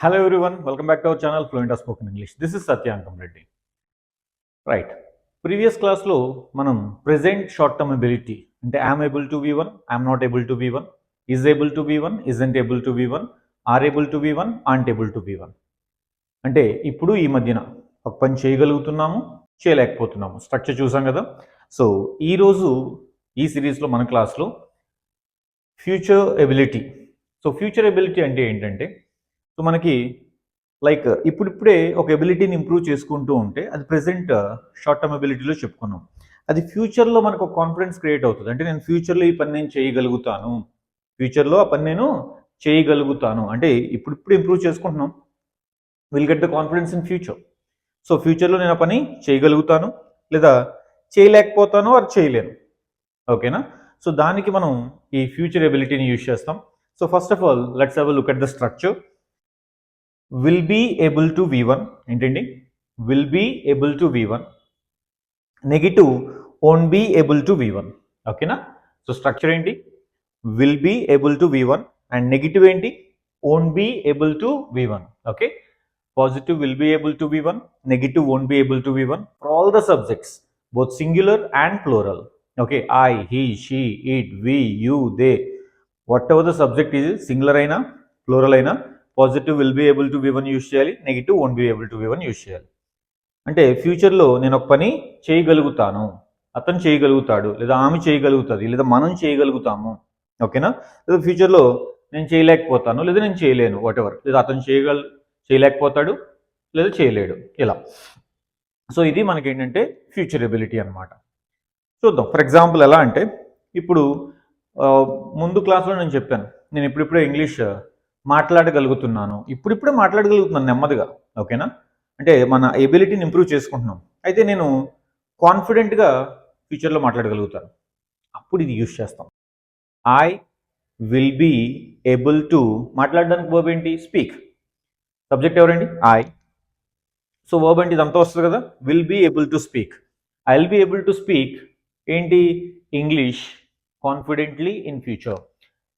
Hello everyone welcome back to our channel Fluent of spoken English this is Satyankam Reddy right previous క్లాస్లో మనం present short term ability అంటే I'm able to V one I'm not able to V one is able to V one isn't able to V one are able to V one aren't able to V one అంటే ఇప్పుడు ఈ మధ్యన ఒక పని చేయగలుగుతున్నాము చేయలేకపోతున్నాము. Structure చూసాం కదా. So ఈరోజు ఈ సిరీస్లో మన క్లాస్లో future ability so future ability అంటే ఏంటంటే సో మనకి లైక్ ఇప్పుడిప్పుడే ఒక ఎబిలిటీని ఇంప్రూవ్ చేసుకుంటూ ఉంటే అది ప్రెసెంట్ షార్ట్ టర్మ్ ఎబిలిటీలో చెప్పుకున్నాం. అది ఫ్యూచర్లో మనకు ఒక కాన్ఫిడెన్స్ క్రియేట్ అవుతుంది. అంటే నేను ఫ్యూచర్లో ఈ పని నేను చేయగలుగుతాను. ఫ్యూచర్లో ఆ పని నేను చేయగలుగుతాను. అంటే ఇప్పుడిప్పుడు ఇంప్రూవ్ చేసుకుంటున్నాం. Will get the confidence in future so ఫ్యూచర్లో నేను ఆ పని చేయగలుగుతాను. లేదా చేయలేకపోతాను అది చేయలేను. ఓకేనా? సో దానికి మనం ఈ ఫ్యూచర్ ఎబిలిటీని యూజ్ చేస్తాం. So first of all let's have look at the structure will be able to V1, intending Will be able to V1. Negative won't be able to V1. Okay na? So structure enti will be able to V1 and negative enti won't be able to V1. Okay. Positive will be able to V1, negative won't be able to V1 for all the subjects, both singular and plural. Okay, I, he, she, it, we, you, they, whatever the subject is, singular aina, plural aina, positive will be able to V one use చేయాలి negative won't be able to V one use చేయాలి. అంటే ఫ్యూచర్లో నేను ఒక పని చేయగలుగుతాను అతను చేయగలుగుతాడు లేదా ఆమె చేయగలుగుతుంది లేదా మనం చేయగలుగుతాము ఓకేనా లేదా ఫ్యూచర్లో నేను చేయలేకపోతాను లేదా నేను చేయలేను వాటెవర్ లేదా అతను చేయగల చేయలేకపోతాడు లేదా చేయలేడు ఇలా. సో ఇది మనకి ఏంటంటే ఫ్యూచర్ ఎబిలిటీ అనమాట చూద్దాం ఫర్ ఎగ్జాంపుల్ ఎలా అంటే ఇప్పుడు ముందు క్లాస్లో నేను చెప్పాను నేను ఇప్పుడిప్పుడే ఇంగ్లీష్ మాట్లాడగలుగుతున్నాను. ఇప్పుడిప్పుడే మాట్లాడగలుగుతున్నాను నెమ్మదిగా ఓకేనా? అంటే మన ఎబిలిటీని ఇంప్రూవ్ చేసుకుంటున్నాం. అయితే నేను కాన్ఫిడెంట్గా ఫ్యూచర్లో మాట్లాడగలుగుతాను. అప్పుడు ఇది యూస్ చేస్తాం. I will be able to మాట్లాడడానికి వర్బ్ ఏంటి? స్పీక్ సబ్జెక్ట్ ఎవరండి? ఐ సో వర్బ్ ఏంటి ఇదంతా వస్తుంది కదా? Will be able to speak I will be able to speak ఏంటి? English confidently in future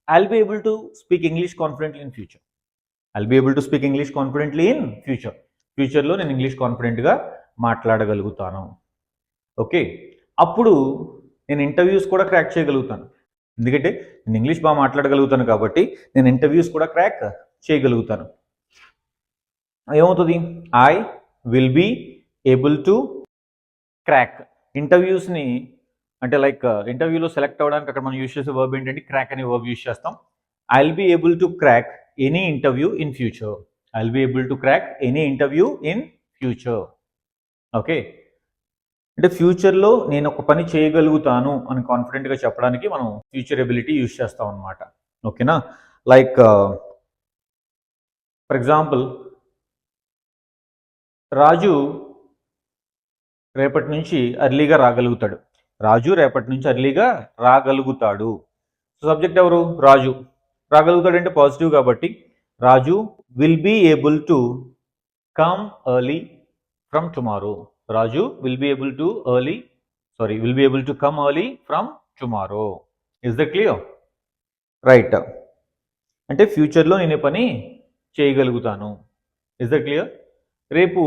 I'll be able to speak English confidently in future. I'll be able to speak English confidently in future. ఫ్యూచర్లో నేను English కాన్ఫిడెంట్గా మాట్లాడగలుగుతాను. Okay అప్పుడు నేను interviews కూడా crack చేయగలుగుతాను. ఎందుకంటే నేను ఇంగ్లీష్ బాగా మాట్లాడగలుగుతాను కాబట్టి నేను ఇంటర్వ్యూస్ కూడా క్రాక్ చేయగలుగుతాను. ఏమవుతుంది? I will be able to crack ఇంటర్వ్యూస్ని అంటే లైక్ uh, ఇంటర్వ్యూలో సెలెక్ట్ అవ్వడానికి అక్కడ మనం యూస్ చేసే వర్బ్ ఏంటంటే క్రాక్ అనే వర్బ్ యూస్ చేస్తాం. I will be able to crack any interview in future I will be able to crack any interview in future okay అంటే ఫ్యూచర్లో నేను ఒక పని చేయగలుగుతాను అని కాన్ఫిడెంట్గా చెప్పడానికి మనం ఫ్యూచర్ ఎబిలిటీ యూస్ చేస్తాం అనమాట ఓకేనా లైక్ ఫర్ ఎగ్జాంపుల్ రాజు రేపటి నుంచి అర్లీగా రాగలుగుతాడు. రాజు రేపటి నుంచి అర్లీగా రాగలుగుతాడు. సో సబ్జెక్ట్ ఎవరు? రాజు. రాగలుగుతాడంటే పాజిటివ్ కాబట్టి Raju will be able to come early from tomorrow Raju will be able to early sorry will be able to come early from tomorrow is the clear right అంటే ఫ్యూచర్లో నేను పని చేయగలుగుతాను. Is the clear రేపు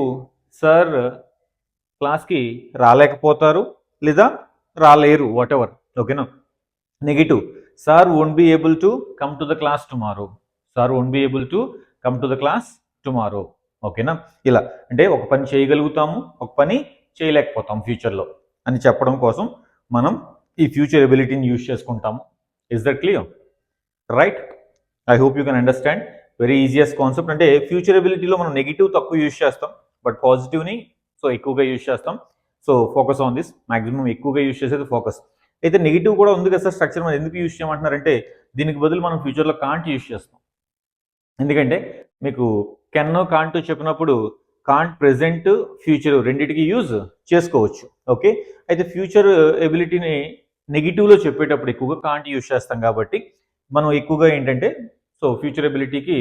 sir క్లాస్కి రాలేకపోతారు లేదా రాలేరు వాట్ ఎవర్ ఓకేనా negative sir won't be able to come to the class tomorrow sir won't be able to come to the class tomorrow ఓకేనా ఇలా. అంటే ఒక పని చేయగలుగుతాము ఒక పని చేయలేకపోతాం ఫ్యూచర్లో అని చెప్పడం కోసం మనం ఈ ఫ్యూచర్ ఎబిలిటీని యూజ్ చేసుకుంటాము. Is that clear right I hope you can understand very easiest concept అంటే ఫ్యూచర్ ఎబిలిటీలో మనం నెగిటివ్ తక్కువ యూజ్ చేస్తాం బట్ పాజిటివ్ని సో ఎక్కువగా యూజ్ చేస్తాం. So focus on this. Maximum ఎక్కువగా యూజ్ చేసేది ఫోకస్. అయితే నెగిటివ్ కూడా ఉంది కదా సార్ స్ట్రక్చర్ మనం ఎందుకు యూజ్ చేయమంటున్నారంటే దీనికి బదులు మనం ఫ్యూచర్లో కాంట్ యూజ్ చేస్తాం. ఎందుకంటే మీకు కెన్ కాంట్ చెప్పినప్పుడు కాంట్ ప్రెజెంట్ ఫ్యూచర్ రెండింటికి యూజ్ చేసుకోవచ్చు. ఓకే? అయితే ఫ్యూచర్ ఎబిలిటీని నెగిటివ్లో చెప్పేటప్పుడు ఎక్కువగా కాంట్ యూజ్ చేస్తాం కాబట్టి మనం ఎక్కువగా ఏంటంటే సో ఫ్యూచర్ ఎబిలిటీకి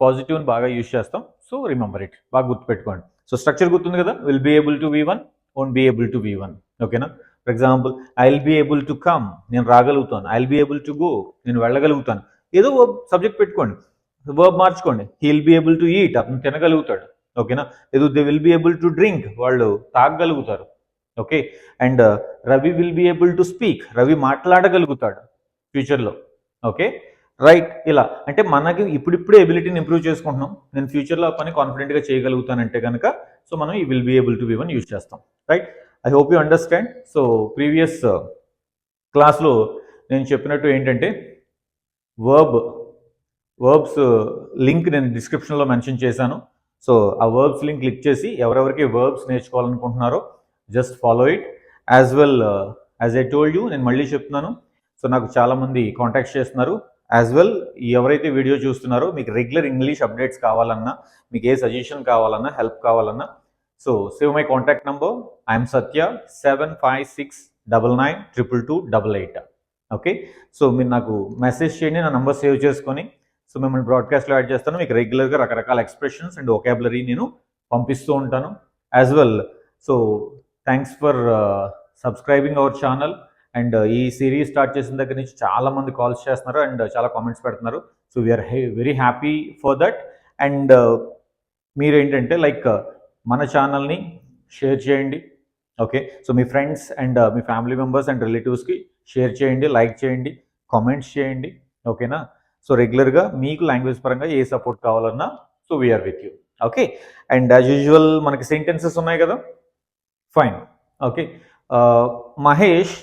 పాజిటివ్ని బాగా యూజ్ చేస్తాం. So remember it. బాగా గుర్తుపెట్టుకోండి. సో స్ట్రక్చర్ గుర్తుంది కదా? Will be able to V one won't be able to V one ఓకేనా for example I will be able to come నేను రాగలుగుతాను. I will be able to go నేను వెళ్ళగలుగుతాను. ఏదో subject పెట్టుకోండి. వర్బ్ మార్చుకోండి. He will be able to eat అతను తినగలుగుతాడు. ఓకేనా ఏదో they will be able to drink వాళ్ళు తాగగలుగుతారు. Okay and Ravi will be able to speak Ravi మాట్లాడగలుగుతాడు ఫ్యూచర్లో ఓకే రైట్ ఇలా. అంటే మనకి ఇప్పుడిప్పుడే ఎబిలిటీని ఇంప్రూవ్ చేసుకుంటున్నాం. నేను ఫ్యూచర్లో ఆ పని కాన్ఫిడెంట్గా చేయగలుగుతానంటే కనుక సో మనం ఈ will be able to V one use చేస్తాం. Right I hope you understand so previous క్లాస్లో నేను చెప్పినట్టు ఏంటంటే వర్బ్ వర్బ్స్ లింక్ నేను డిస్క్రిప్షన్లో మెన్షన్ చేశాను. సో ఆ వర్బ్స్ లింక్ క్లిక్ చేసి ఎవరెవరికి verbs నేర్చుకోవాలనుకుంటున్నారో just follow it as well as I told you నేను మళ్ళీ చెప్తున్నాను. సో నాకు చాలామంది కాంటాక్ట్ చేస్తున్నారు. యాజ్ వెల్ ఎవరైతే వీడియో చూస్తున్నారో మీకు రెగ్యులర్ ఇంగ్లీష్ అప్డేట్స్ కావాలన్నా మీకు ఏ సజెషన్ కావాలన్నా హెల్ప్ కావాలన్నా so save my contact number I'm Satya seven five six double nine triple two double eight okay so మీరు నాకు మెసేజ్ చేయండి నా నంబర్ సేవ్ చేసుకొని. సో మిమ్మల్ని బ్రాడ్కాస్ట్లో యాడ్ చేస్తాను. మీకు రెగ్యులర్గా రకరకాల ఎక్స్ప్రెషన్స్ అండ్ ఒకాబులరీ నేను పంపిస్తూ ఉంటాను. As well so thanks for subscribing our channel and ఈ సిరీస్ స్టార్ట్ చేసిన దగ్గర నుంచి చాలా మంది కాల్స్ చేస్తున్నారు అండ్ చాలా కామెంట్స్ పెడుతున్నారు. So we are very happy for that and మీరు ఏంటంటే లైక్ మన ఛానల్ని షేర్ చేయండి. ఓకే సో మీ ఫ్రెండ్స్ అండ్ uh, మీ ఫ్యామిలీ మెంబర్స్ అండ్ రిలేటివ్స్కి షేర్ చేయండి లైక్ చేయండి కామెంట్స్ చేయండి. ఓకేనా సో రెగ్యులర్గా మీకు లాంగ్వేజ్ పరంగా ఏ సపోర్ట్ కావాలన్నా so we are with you okay and as usual మనకి సెంటెన్సెస్ ఉన్నాయి కదా? ఫైన్ ఓకే uh, మహేష్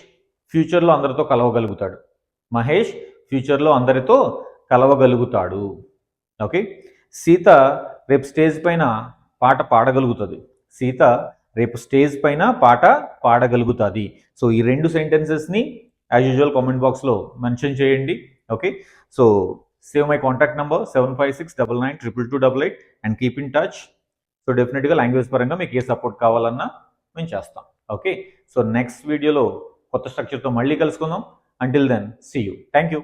ఫ్యూచర్లో అందరితో కలవగలుగుతాడు. మహేష్ ఫ్యూచర్లో అందరితో కలవగలుగుతాడు. ఓకే సీత రేపు స్టేజ్ పైన పాట పాడగలుగుతుంది. సీత రేపు స్టేజ్ పైన పాట పాడగలుగుతుంది. సో ఈ రెండు సెంటెన్సెస్ని యాజ్ యూజువల్ కామెంట్ బాక్స్లో మెన్షన్ చేయండి. Okay so save my contact number seven five six double nine triple two double eight and keep in touch so డెఫినెట్గా లాంగ్వేజ్ పరంగా మీకు ఏ సపోర్ట్ కావాలన్నా మేము చేస్తాం. ఓకే సో నెక్స్ట్ వీడియోలో కొత్త స్ట్రక్చర్తో మళ్ళీ కలుసుకుందాం. Until then see you thank you